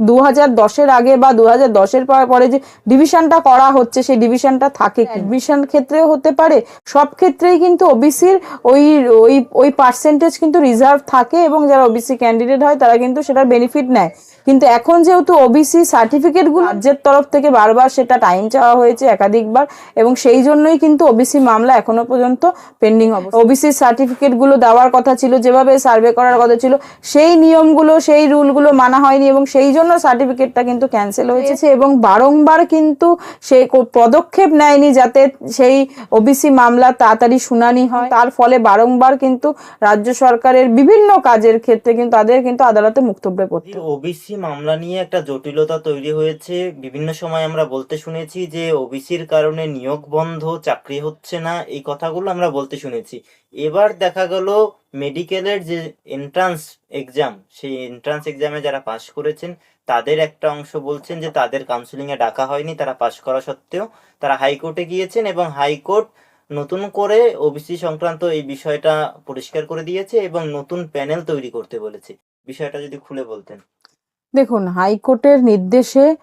দু হাজার দশের আগে বা দু হাজার দশের পরে যে ডিভিশনটা করা হচ্ছে, সেই ডিভিশনটা থাকে অ্যাডমিশন ক্ষেত্রে হতে পারে। সব ক্ষেত্রেই কিন্তু ওবিসির ওই ওই ওই পার্সেন্টেজ কিন্তু রিজার্ভ থাকে এবং যারা ওবিসি ক্যান্ডিডেট হয়, তারা কিন্তু সেটার বেনিফিট নেয়। কিন্তু এখন যেহেতু ওবিসি সার্টিফিকেটগুলো রাজ্যের তরফ থেকে বারবার সেটা টাইম চাওয়া হয়েছে একাধিকবার, এবং সেই জন্যই কিন্তু ওবিসি মামলা এখনও পর্যন্ত পেন্ডিং হবে ওবিসি সার্টিফিকেটগুলো দেওয়ার কথা ছিল, যেভাবে সার্ভে করার কথা ছিল, সেই নিয়মগুলো, সেই রুলগুলো মানা হয়নি, এবং সেই জন্য সার্টিফিকেটটা কিন্তু ক্যান্সেল হয়েছে, এবং বারংবার কিন্তু সে পদক্ষেপ নেয়নি যাতে সেই ওবিসি মামলা তাড়াতাড়ি শুনানি হয় তার ফলে বারংবার কিন্তু রাজ্য সরকারের বিভিন্ন কাজের ক্ষেত্রে কিন্তু তাদের কিন্তু আদালতে মুক্তব্যে পড়তে হয়। ওবিসি মামলা নিয়ে একটা জটিলতা তৈরি হয়েছে। বিভিন্ন সময় আমরা বলতে শুনেছি যে ওবিসির কারণে নিয়োগ বন্ধ, চাকরি হচ্ছে না, এই কথাগুলো আমরা বলতে শুনেছি। এবার দেখা গেল মেডিকেলের যে এন্ট্রান্স এক্সাম সেই এন্ট্রান্স এক্সামে যারা পাশ করেছেন, তাদের একটা অংশ বলছেন যে তাদের কাউন্সিলিং এ ডাকা হয়নি, তারা পাশ করা সত্ত্বেও তারা হাইকোর্টে গিয়েছেন এবং হাইকোর্ট নতুন করে ওবিসি সংক্রান্ত এই বিষয়টা পরিষ্কার করে দিয়েছে এবং নতুন প্যানেল তৈরি করতে বলেছে। বিষয়টা যদি খুলে বলতেন। দেখুন, হাইকোর্টের নির্দেশে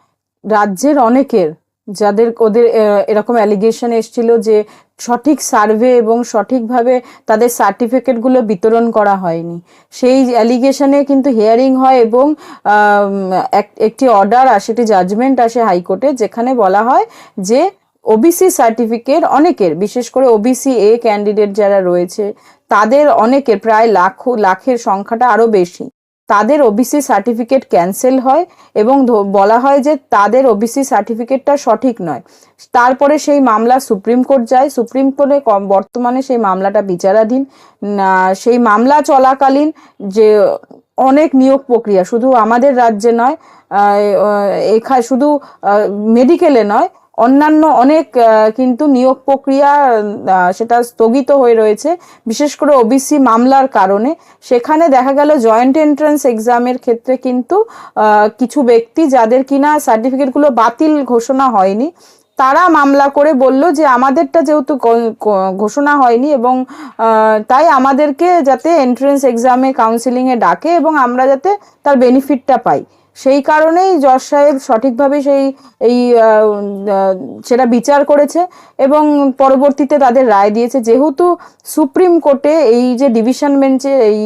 রাজ্যের অনেকের যাদের, ওদের এরকম অ্যালিগেশন এসেছিল যে সঠিক সার্ভে এবং সঠিকভাবে তাদের সার্টিফিকেটগুলো বিতরণ করা হয়নি। সেই অ্যালিগেশনে কিন্তু হিয়ারিং হয় এবং এক- একটি অর্ডার আসে একটি জাজমেন্ট আসে হাইকোর্টে, যেখানে বলা হয় যে ওবিসি সার্টিফিকেট অনেকের, বিশেষ করে ওবিসি এ ক্যান্ডিডেট যারা রয়েছে, তাদের অনেকের, প্রায় লাখ, লাখের সংখ্যাটা আরও বেশি। তাদের ওবিসি সার্টিফিকেট ক্যান্সেল হয় এবং বলা হয় যে তাদের ওবিসি সার্টিফিকেটটা সঠিক নয়। তারপরে সেই মামলা সুপ্রিম কোর্ট যায়। সুপ্রিম কোর্টে বর্তমানে সেই মামলাটা বিচারাধীন। সেই মামলা চলাকালীন যে অনেক নিয়োগ প্রক্রিয়া, শুধু আমাদের রাজ্যে নয় এখানে শুধু মেডিকেলে নয় অন্যান্য অনেক কিন্তু নিয়োগ প্রক্রিয়া সেটা স্থগিত হয়ে রয়েছে, বিশেষ করে ওবিসি মামলার কারণে। সেখানে দেখা গেল জয়েন্ট এন্ট্রান্স এক্সামের ক্ষেত্রে কিন্তু কিছু ব্যক্তি যাদের কিনা সার্টিফিকেটগুলো বাতিল ঘোষণা হয়নি, তারা মামলা করে বলল যে আমাদেরটা যেহেতু ঘোষণা হয়নি এবং তাই আমাদেরকে যাতে এন্ট্রান্স এক্সামে কাউন্সিলিংয়ে ডাকে এবং আমরা যাতে তার বেনিফিটটা পাই। সেই কারণেই জজ সাহেব সঠিকভাবে সেই, এই সেটা বিচার করেছে এবং পরবর্তীতে তাদের রায় দিয়েছে। যেহেতু সুপ্রিম কোর্টে এই যে ডিভিশন বেঞ্চে এই,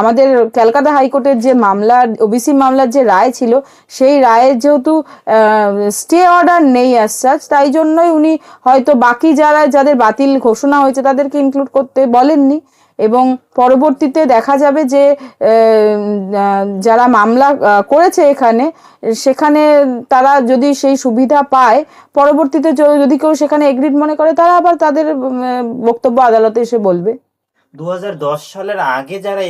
আমাদের ক্যালকাটা হাইকোর্টের যে মামলা, ওবিসি মামলার যে রায় ছিল, সেই রায়ের যেহেতু স্টে অর্ডার নেই অ্যাজ সাচ তাই জন্যই উনি হয়তো বাকি যারা, যাদের বাতিল ঘোষণা হয়েছে তাদেরকে ইনক্লুড করতে বলেননি। এবং পরবর্তীতে দেখা যাবে যে যারা মামলা করেছে এখানে, সেখানে তারা যদি সেই সুবিধা পায়, পরবর্তীতে যদি কেউ সেখানে এগ্রিড মনে করে, তারা আবার তাদের বক্তব্য আদালতে এসে বলবে। দু হাজার দশ সালের আগে যারা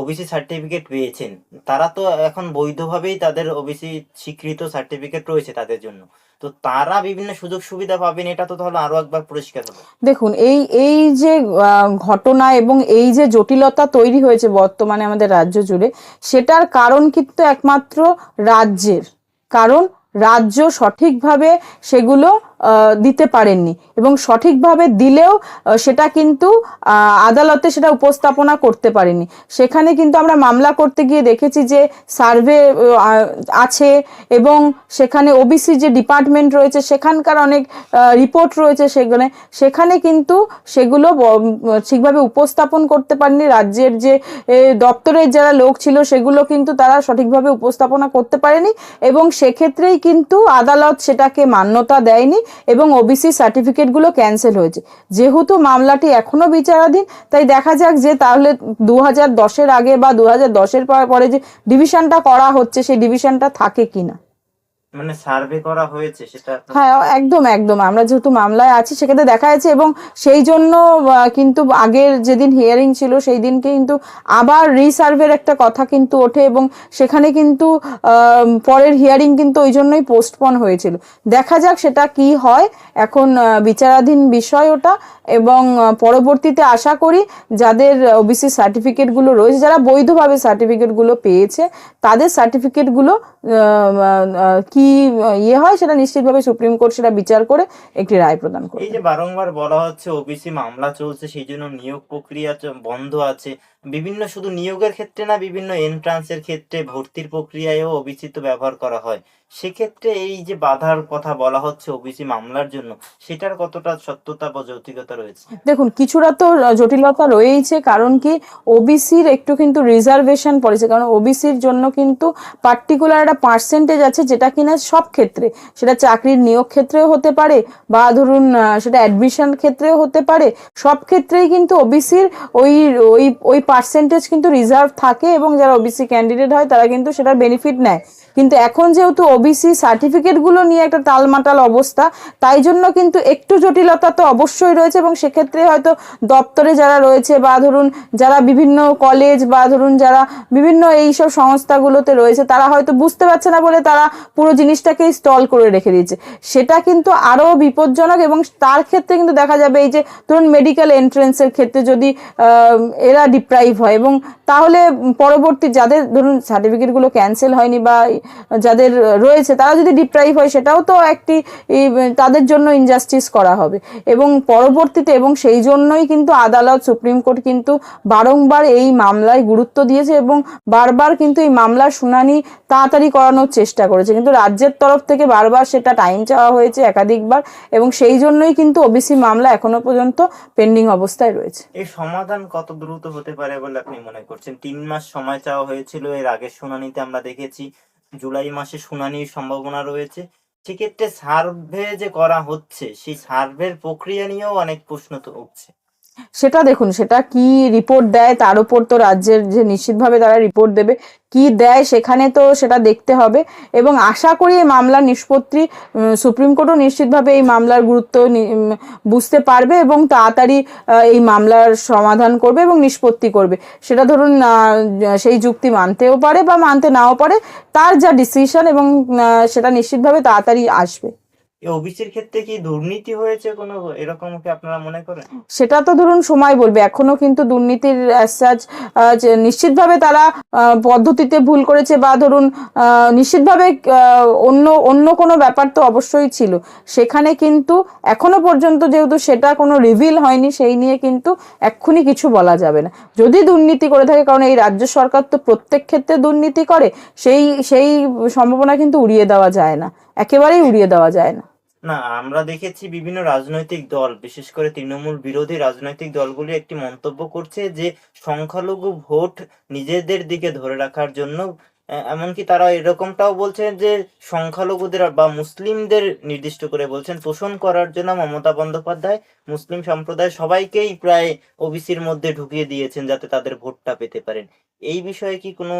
ওবিসি সার্টিফিকেট পেয়েছেন, তারা তো এখন বৈধভাবেই তাদের ওবিসি স্বীকৃত সার্টিফিকেট রয়েছে তাদের জন্য। তো তারা বিভিন্ন সুযোগ সুবিধা পাবেন, এটা তো তাহলে আরও একবার পরিষ্কার হবে দেখুন, এই এই যে ঘটনা এবং এই যে জটিলতা তৈরি হয়েছে বর্তমানে আমাদের রাজ্য জুড়ে, সেটার কারণ কিন্তু একমাত্র রাজ্যের। কারণ রাজ্য সঠিকভাবে সেগুলো দিতে পারেননি। এবং সঠিকভাবে দিলেও সেটা কিন্তু আদালতে সেটা উপস্থাপনা করতে পারেনি। সেখানে কিন্তু আমরা মামলা করতে গিয়ে দেখেছি যে সার্ভে আছে এবং সেখানে ওবিসি যে ডিপার্টমেন্ট রয়েছে, সেখানকার অনেক রিপোর্ট রয়েছে সেখানে। সেখানে কিন্তু সেগুলো ঠিকভাবে উপস্থাপন করতে পারেনি। রাজ্যের যে দপ্তরের যারা লোক ছিল, সেগুলো কিন্তু তারা সঠিকভাবে উপস্থাপনা করতে পারেনি এবং সেক্ষেত্রেই কিন্তু আদালত সেটাকে মান্যতা দেয়নি। এবং ওবিসি সার্টিফিকেটগুলো ক্যান্সেল হয়েছে। যেহেতু মামলাটি এখনও বিচারাধীন, তাই দেখা যাক যে তাহলে দু হাজার দশের আগে বা দু হাজার দশের পরে যে ডিভিশনটা করা হচ্ছে, সেই ডিভিশনটা থাকে কিনা। মানে সার্ভে করা হয়েছে, সেটা হ্যাঁ একদম একদম। আমরা যেহেতু মামলায় আছি, সেক্ষেত্রে দেখা যাচ্ছে এবং সেই জন্য কিন্তু আগের যেদিন হিয়ারিং ছিল, সেই দিন কিন্তু আবার রিসার্ভের একটা কথা কিন্তু ওঠে এবং সেখানে কিন্তু পরের হিয়ারিং কিন্তু ওই জন্যই পোস্টপন হয়েছিল। দেখা যাক সেটা কি হয়। এখন বিচারাধীন বিষয় ওটা এবং পরবর্তীতে আশা করি যাদের ওবিসি সার্টিফিকেটগুলো রয়েছে, যারা বৈধভাবে সার্টিফিকেটগুলো পেয়েছে, তাদের সার্টিফিকেটগুলো কি আহ, ইয়ে হয় সেটা নিশ্চিতভাবে সুপ্রিম কোর্ট সেটা বিচার করে একটি রায় প্রদান করে। এই যে বারংবার বলা হচ্ছে ওবিসি মামলা চলছে সেই জন্য নিয়োগ প্রক্রিয়া বন্ধ আছে। বিভিন্ন শুধু নিয়োগের ক্ষেত্রে না, বিভিন্ন এন্ট্রান্সের ক্ষেত্রে ভর্তির প্রক্রিয়ায়ও ওবিসি তো ব্যবহার করা হয়। সেক্ষেত্রে এই যে বাধার কথা বলা হচ্ছে ওবিসি মামলার জন্য, সেটার কতটা সত্যতা বা যৌক্তিকতা রয়েছে? দেখুন, কিছুটা তো জটিলতা রয়েইছে, কারণ কি ওবিসির একটু কিন্তু রিজার্ভেশন পড়েছে কারণ ওবিসির জন্য কিন্তু পার্টিকুলার একটা পার্সেন্টেজ আছে যেটা কিনা সব ক্ষেত্রে। সেটা চাকরির নিয়োগ ক্ষেত্রেও হতে পারে, বা ধরুন সেটা অ্যাডমিশন ক্ষেত্রেও হতে পারে। সব ক্ষেত্রেই কিন্তু ওবিসির ওই ওই ওই পার্সেন্টেজ কিন্তু রিজার্ভ থাকে এবং যারা ওবিসি ক্যান্ডিডেট হয় তারা কিন্তু সেটার বেনিফিট নেয়। কিন্তু এখন যেহেতু ওবিসি সার্টিফিকেটগুলো নিয়ে একটা টালমাটাল অবস্থা, তাই জন্য কিন্তু একটু জটিলতা তো অবশ্যই রয়েছে এবং সেক্ষেত্রে হয়তো দপ্তরে যারা রয়েছে বা ধরুন যারা বিভিন্ন কলেজ বা ধরুন যারা বিভিন্ন এইসব সংস্থাগুলোতে রয়েছে, তারা হয়তো বুঝতে পারছে না বলে তারা পুরো জিনিসটাকে স্টল করে রেখে দিয়েছে। সেটা কিন্তু আরও বিপজ্জনক এবং তার ক্ষেত্রে কিন্তু দেখা যাবে এই যে ধরুন মেডিকেল এন্ট্রেন্সের ক্ষেত্রে যদি এরা ডিপ্রাইভ হয় এবং তাহলে পরবর্তী যাদের ধরুন সার্টিফিকেটগুলো ক্যান্সেল হয়নি বা যাদের রয়েছে, তারা যদি ডিপ্রাইভ হয়, সেটাও তো একটি তাদের জন্য ইনজাস্টিস করা হবে। এবং পরবর্তীতে, এবং সেই জন্যই কিন্তু আদালত, সুপ্রিম কোর্ট কিন্তু বারংবার এই মামলায় গুরুত্ব দিয়েছে এবং বারবার কিন্তু এই মামলার শুনানি তাড়াতাড়ি করানোর চেষ্টা করেছে। কিন্তু রাজ্যের তরফ থেকে বারবার সেটা টাইম চাওয়া হয়েছে একাধিকবার এবং সেই জন্যই কিন্তু ওবিসি মামলা এখনও পর্যন্ত পেন্ডিং অবস্থায় রয়েছে। এর সমাধান কত দ্রুত হতে পারে বলে আপনি মনে করছেন? তিন মাস সময় চাওয়া হয়েছিল, এর আগের শুনানিতে আমরা দেখেছি জুলাই মাসে শুনানির সম্ভাবনা রয়েছে। সেক্ষেত্রে সার্ভে যে করা হচ্ছে, সেই সার্ভের প্রক্রিয়া নিয়েও অনেক প্রশ্ন তো উঠছে। সেটা দেখুন, সেটা কি রিপোর্ট দেয়, তার উপর তো রাজ্যের যে নিশ্চিতভাবে তারা রিপোর্ট দেবে, কি দেয় সেখানে তো সেটা দেখতে হবে। এবং আশা করি এই মামলার নিষ্পত্তি সুপ্রিম কোর্টও নিশ্চিতভাবে এই মামলার গুরুত্ব বুঝতে পারবে এবং তাড়াতাড়ি এই মামলার সমাধান করবে এবং নিষ্পত্তি করবে। সেটা ধরুন সেই যুক্তি মানতেও পারে বা মানতে নাও পারে, তার যা ডিসিশন এবং সেটা নিশ্চিতভাবে তাড়াতাড়ি আসবে। ওবিসির ক্ষেত্রে কি দুর্নীতি হয়েছে কোনো এরকম কি আপনারা মনে করেন? সেটা তো ধরুন সময় বলবে, এখনও কিন্তু দুর্নীতির যে নিশ্চিতভাবে তারা পদ্ধতিতে ভুল করেছে বা ধরুন নিশ্চিতভাবে অন্য অন্য কোনো ব্যাপার তো অবশ্যই ছিল। সেখানে কিন্তু এখনও পর্যন্ত যেহেতু সেটা কোনো রিভিল হয়নি, সেই নিয়ে কিন্তু এক্ষুনি কিছু বলা যাবে না। যদি দুর্নীতি করে থাকে, কারণ এই রাজ্য সরকার তো প্রত্যেক ক্ষেত্রে দুর্নীতি করে, সেই সেই সম্ভাবনা কিন্তু উড়িয়ে দেওয়া যায় না। একেবারেই উড়িয়ে দেওয়া যায় না। না, আমরা দেখেছি বিভিন্ন রাজনৈতিক দল, বিশেষ করে তৃণমূল বিরোধী রাজনৈতিক দলগুলি একটি মন্তব্য করছে যে সংখ্যালঘু ভোট নিজেদের দিকে ধরে রাখার জন্য এমনকি তারা এরকমটাও বলছেন যে সংখ্যালঘুদের বা মুসলিমদের নির্দিষ্ট করে বলছেন, পোষণ করার জন্য মমতা বন্দ্যোপাধ্যায় মুসলিম সম্প্রদায় সবাইকেই প্রায় ওবিসির মধ্যে ঢুকিয়ে দিয়েছেন যাতে তাদের ভোটটা পেতে পারেন। এই বিষয়ে কি কোনো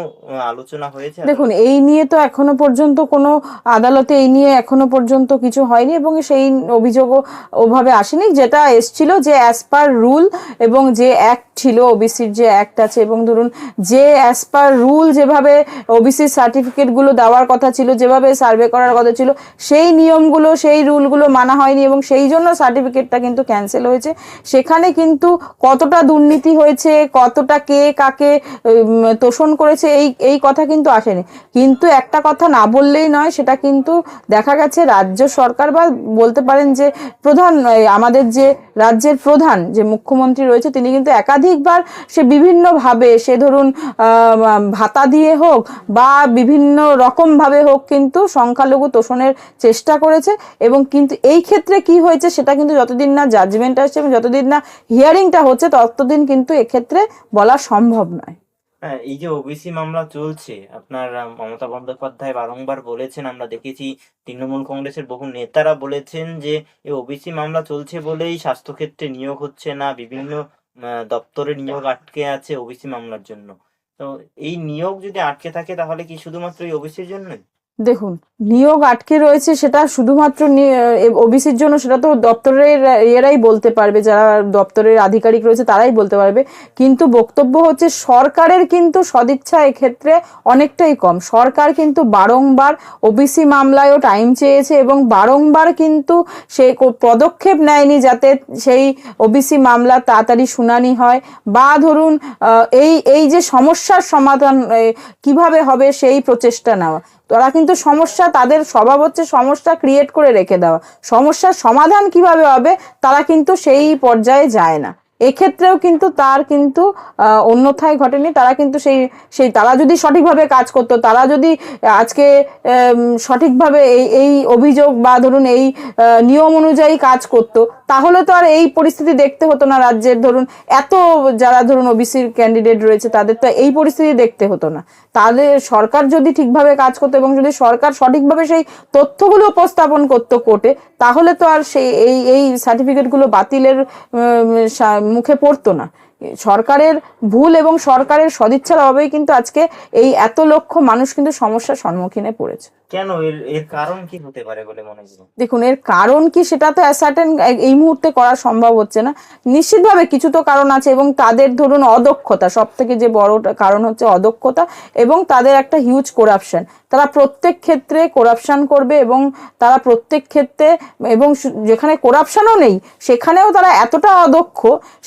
আলোচনা হয়েছে দেখুন, এই নিয়ে তো এখনও পর্যন্ত কোনো আদালতে এই নিয়ে এখনও পর্যন্ত কিছু হয়নি এবং সেই অভিযোগও ওভাবে আসেনি। যেটা এসছিল যে অ্যাজ পার রুল এবং যে অ্যাক্ট ছিল, ওবিসির যে অ্যাক্ট আছে এবং ধরুন যে অ্যাজ পার রুল যেভাবে ওবিসি সার্টিফিকেটগুলো দেওয়ার কথা ছিল, যেভাবে সার্ভে করার কথা ছিল, সেই নিয়মগুলো, সেই রুলগুলো মানা হয়নি এবং সেই জন্য সার্টিফিকেটটা কিন্তু ক্যান্সেল হয়েছে। সেখানে কিন্তু কতটা দুর্নীতি হয়েছে, কতটা কে কাকে তোষণ করেছে, এই এই কথা কিন্তু আসেনি। কিন্তু একটা কথা না বললেই নয়, সেটা কিন্তু দেখা গেছে রাজ্য সরকার বা বলতে পারেন যে প্রধান আমাদের যে রাজ্যের প্রধান যে মুখ্যমন্ত্রী রয়েছে, তিনি কিন্তু একাধিকবার সে বিভিন্নভাবে, সে ধরুন ভাতা দিয়ে হোক বা বিভিন্ন রকমভাবে হোক কিন্তু সংখ্যালঘু তোষণের চেষ্টা করেছে এবং কিন্তু এই ক্ষেত্রে কি হয়েছে সেটা কিন্তু যতদিন না জাজমেন্ট আসছে এবং যতদিন না হিয়ারিংটা হচ্ছে, ততদিন কিন্তু এক্ষেত্রে বলা সম্ভব নয়। হ্যাঁ এই যে ওবিসি মামলা চলছে, আপনার মমতা বন্দ্যোপাধ্যায় বারংবার বলেছেন, আমরা দেখেছি তৃণমূল কংগ্রেসের বহু নেতারা বলেছেন যে এই ওবিসি মামলা চলছে বলেই স্বাস্থ্যক্ষেত্রে নিয়োগ হচ্ছে না, বিভিন্ন দপ্তরে নিয়োগ আটকে আছে ওবিসি মামলার জন্য। তো এই নিয়োগ যদি আটকে থাকে তাহলে কি শুধুমাত্র এই ওবিসির জন্যই? দেখুন, নিয়োগ আটকে রয়েছে সেটা শুধুমাত্র ওবিসির জন্য সেটা তো দপ্তরের এরাই বলতে পারবে, যারা দপ্তরের আধিকারিক রয়েছে তারাই বলতে পারবে। কিন্তু বক্তব্য হচ্ছে সরকারের কিন্তু সদিচ্ছা এক্ষেত্রে অনেকটাই কম। সরকার কিন্তু বারংবার ওবিসি মামলায়ও টাইম চেয়েছে এবং বারংবার কিন্তু সে পদক্ষেপ নেয়নি যাতে সেই ওবিসি মামলা তাড়াতাড়ি শুনানি হয়। বা ধরুন এই এই যে সমস্যার সমাধান কীভাবে হবে সেই প্রচেষ্টা নেওয়া। তারা কিন্তু সমস্যা, তাদের স্বভাব হচ্ছে সমস্যা ক্রিয়েট করে রেখে দেওয়া। সমস্যার সমাধান কীভাবে হবে, তারা কিন্তু সেই পর্যায়ে যায় না। এক্ষেত্রেও কিন্তু তার কিন্তু অন্যথায় ঘটেনি। তারা কিন্তু সেই সেই, তারা যদি সঠিকভাবে কাজ করতো, তারা যদি আজকে সঠিকভাবে এই এই অভিযোগ বা ধরুন এই নিয়ম অনুযায়ী কাজ করতো তাহলে তো আর এই পরিস্থিতি দেখতে হতো না রাজ্যের। ধরুন, এত যারা ধরুন ওবিসির ক্যান্ডিডেট রয়েছে, তাদের তো এই পরিস্থিতি দেখতে হতো না। তাদের সরকার যদি ঠিকভাবে কাজ করতো এবং যদি সরকার সঠিকভাবে সেই তথ্যগুলো উপস্থাপন করতো কোর্টে, তাহলে তো আর সেই, এই এই সার্টিফিকেটগুলো বাতিলের মুখে পড়তো না। সরকারের ভুল এবং সরকারের সদিচ্ছার অভাবেই কিন্তু আজকে এই এত লক্ষ মানুষ কিন্তু সমস্যার সম্মুখীনে পড়েছে। কেন? এর এর কারণ কি হতে পারে বলে মনে হয় দেখুন, এর কারণ কি সেটা তো অ্যাসার্টেন এই মুহূর্তে করা সম্ভব হচ্ছে না। নিশ্চিতভাবে কিছু তো কারণ আছে এবং তাদের ধরুন অদক্ষতা সব থেকে যে বড় কারণ হচ্ছে অদক্ষতা এবং তাদের একটা হিউজ করাপশন তারা প্রত্যেক ক্ষেত্রে করাপশন করবে এবং তারা প্রত্যেক ক্ষেত্রে এবং যেখানে করাপশনও নেই, সেখানেও তারা এতটা অদক্ষ,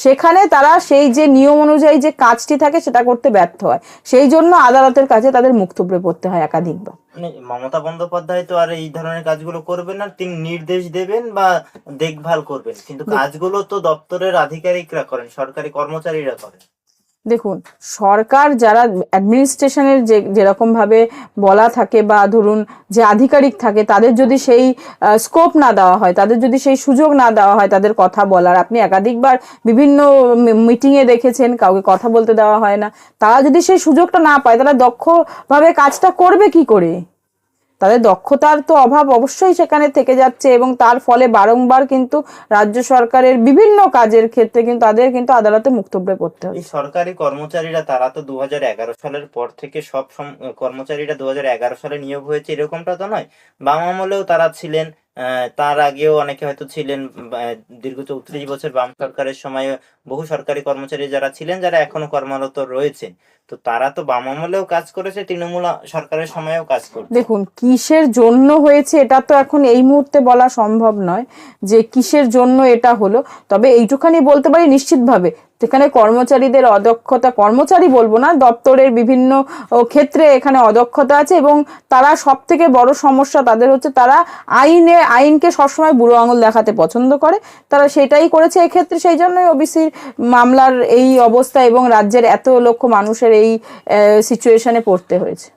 সেখানে তারা সেই যে নিয়ম অনুযায়ী যে কাজটি থাকে সেটা করতে ব্যর্থ হয়। সেই জন্য আদালতের কাছে তাদের মুখ থুবড়ে পড়তে হয় একাধিকবার। মানে মমতা বন্দ্যোপাধ্যায় তো আর এই ধরনের কাজগুলো করবেন না তিনি নির্দেশ দেবেন বা দেখভাল করবেন। কিন্তু কাজগুলো তো দপ্তরের আধিকারিকরা করেন সরকারি কর্মচারীরা করেন। দেখুন, সরকার যারা অ্যাডমিনিস্ট্রেশনের যে যেরকমভাবে বলা থাকে বা ধরুন যে আধিকারিক থাকে, তাদের যদি সেই স্কোপ না দেওয়া হয়, তাদের যদি সেই সুযোগ না দেওয়া হয় তাদের কথা বলার, আপনি একাধিকবার বিভিন্ন মিটিংয়ে দেখেছেন, কাউকে কথা বলতে দেওয়া হয় না, তারা যদি সেই সুযোগটা না পায়, তারা দক্ষভাবে কাজটা করবে কি করে? তাদের দক্ষতার তো অভাব অবশ্যই সেখানে থেকে যাচ্ছে এবং তার ফলে বারংবার কিন্তু রাজ্য সরকারের বিভিন্ন কাজের ক্ষেত্রে কিন্তু তাদের কিন্তু আদালতে মুক্তব্যে পড়তে হচ্ছে। সরকারি কর্মচারীরা তারা তো দুহাজার এগারো সালের পর থেকে সব কর্মচারীরা দু হাজার এগারো সালে নিয়োগ হয়েছে এরকমটা তো নয়। বাম আমলেও তারা ছিলেন আহ, তার আগেও অনেকে হয়তো ছিলেন দীর্ঘ চৌত্রিশ বছর বাম সরকারের সময় বহু সরকারি কর্মচারী যারা ছিলেন যারা এখনও কর্মরত রয়েছেন। তো তারা তো বাম আমলেও কাজ করেছে, তৃণমূল সরকারের সময়েও কাজ করছে। দেখুন, কিসের জন্য হয়েছে এটা তো এখন এই মুহূর্তে বলা সম্ভব নয় যে কিসের জন্য এটা হলো। তবে এইটুখানি বলতে পারি নিশ্চিতভাবে সেখানে কর্মচারীদের অদক্ষতা, কর্মচারী বলব না, দপ্তরের বিভিন্ন ক্ষেত্রে এখানে অদক্ষতা আছে এবং তারা সব থেকে বড় সমস্যা তাদের হচ্ছে তারা আইনে, আইনকে সবসময় বুড়ো আঙুল দেখাতে পছন্দ করে। তারা সেটাই করেছে এক্ষেত্রে, সেই জন্যই ওবিসির মামলার এই অবস্থা এবং রাজ্যের এত লক্ষ মানুষের এই সিচুয়েশনে পড়তে হয়েছে।